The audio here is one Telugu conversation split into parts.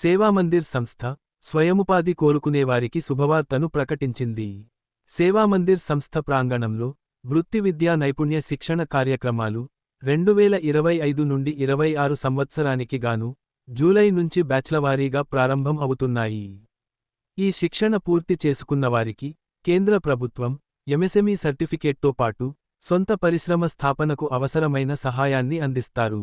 సేవామందిర్ సంస్థ స్వయముపాధి కోరుకునేవారికి శుభవార్తను ప్రకటించింది. సేవామందిర్ సంస్థ ప్రాంగణంలో వృత్తి విద్యా నైపుణ్య శిక్షణ కార్యక్రమాలు రెండువేల ఇరవై ఐదు నుండి ఇరవై ఆరు సంవత్సరానికి గాను జూలై నుంచి బ్యాచ్లవారీగా ప్రారంభం అవుతున్నాయి. ఈ శిక్షణ పూర్తి చేసుకున్నవారికి కేంద్ర ప్రభుత్వం ఎంఎస్ఎంఈ సర్టిఫికేట్తో పాటు సొంత పరిశ్రమ స్థాపనకు అవసరమైన సహాయాన్ని అందిస్తారు.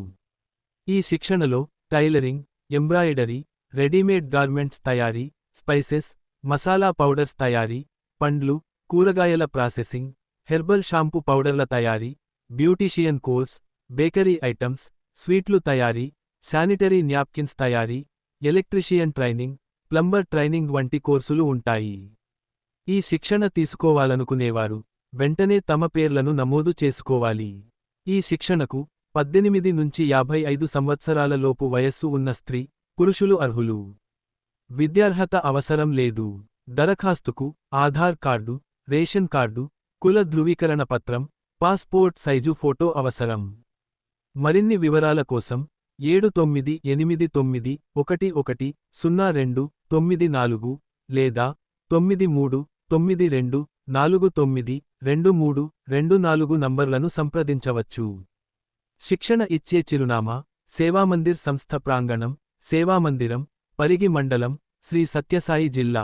ఈ శిక్షణలో టైలరింగ్ ఎంబ్రాయిడరీ రెడీమేడ్ గార్మెంట్స్ తయారీ స్పైసెస్ మసాలా పౌడర్స్ తయారీ పండ్లు కూరగాయల ప్రాసెసింగ్ హెర్బల్ షాంపూ పౌడర్ల తయారీ బ్యూటీషియన్ కోర్స్ బేకరీ ఐటమ్స్ స్వీట్లు తయారీ శానిటరీ న్యాప్కిన్స్ తయారీ ఎలక్ట్రిషియన్ ట్రైనింగ్ ప్లంబర్ ట్రైనింగ్ వంటి కోర్సులు ఉంటాయి. ఈ శిక్షణ తీసుకోవాలనుకునేవారు వెంటనే తమ పేర్లను నమోదు చేసుకోవాలి. ఈ శిక్షణకు పద్దెనిమిది నుంచి యాభై ఐదు సంవత్సరాల లోపు వయస్సు ఉన్న స్త్రీ పురుషులు అర్హులు. విద్యార్హత అవసరం లేదు. దరఖాస్తుకు ఆధార్ కార్డు రేషన్ కార్డు కుల ధృవీకరణ పత్రం పాస్పోర్ట్ సైజు ఫోటో అవసరం. మరిన్ని వివరాల కోసం ఏడు తొమ్మిది ఎనిమిది తొమ్మిది ఒకటి ఒకటి సున్నా రెండు తొమ్మిది నాలుగు లేదా తొమ్మిది మూడు తొమ్మిది రెండు నాలుగు తొమ్మిది రెండు మూడు రెండు నాలుగు నంబర్లను సంప్రదించవచ్చు. శిక్షణ ఇచ్చే చిరునామా సేవామందిర్ సంస్థ ప్రాంగణం సేవామందిరం పరిగి మండలం శ్రీ సత్యసాయి జిల్లా.